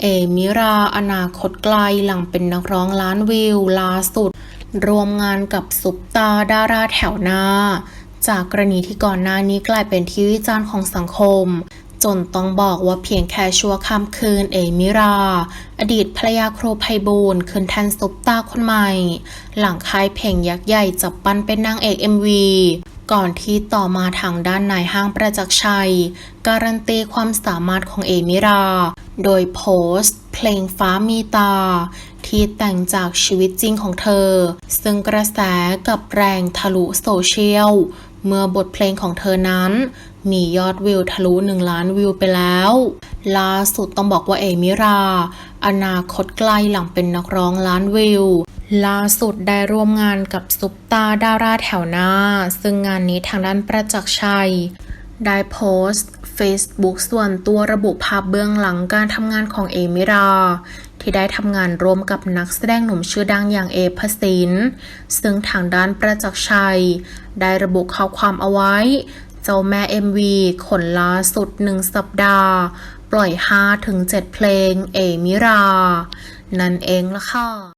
เอมิรา อนาคตไกลหลังเป็นนักร้องล้านวิวล่าสุด รวมงานกับซุปตาดาราแถวหน้า จากกรณีที่ก่อนหน้านี้กลายเป็นที่วิจารณ์ของสังคม จนต้องบอกว่าเพียงแค่ชั่วข้ามคืนเอมิรา อดีตภรรยาครูไพบูลขึ้นแทนซุปตาคนใหม่ หลังค่ายเพลงยักษ์ใหญ่จับปั้นเป็นนางเอก MV ก่อนที่ต่อมาทางด้านนายห้างประจักษ์ชัย การันตีความสามารถของเอมิรา โดยโพสต์ เพลงฟ้ามีตา ที่แต่งจากชีวิตจริงของเธอ ซึ่งกระแสกับแรงทะลุโซเชียล เมื่อบทเพลงของเธอนั้น มียอดวิวทะลุ 1 ล้านวิวไปแล้ว ล่าสุดต้องบอกว่าเอมิรา อนาคตไกล้หลังเป็นนักร้องล้านวิวล่าสุดได้ร่วมงานกับซุปตาดาราแถวหน้า ซึ่งงานนี้ทางด้านประจักษ์ชัย ได้โพสต์ Facebook ส่วนตัวระบุภาพเบื้องหลังการทำงานของเอมิรา ที่ได้ทำงานร่วมกับนักแสดงหนุ่มชื่อดังอย่างเอพสินซึ่งทางด้านประจักษ์ชัย ได้ระบุข้อความเอาไว้ เจ้าแม่ MV ขนล่าสุดหนึ่งสัปดาห์ ปล่อย 5-7 เพลงเอมิรา นั่นเองละค่ะ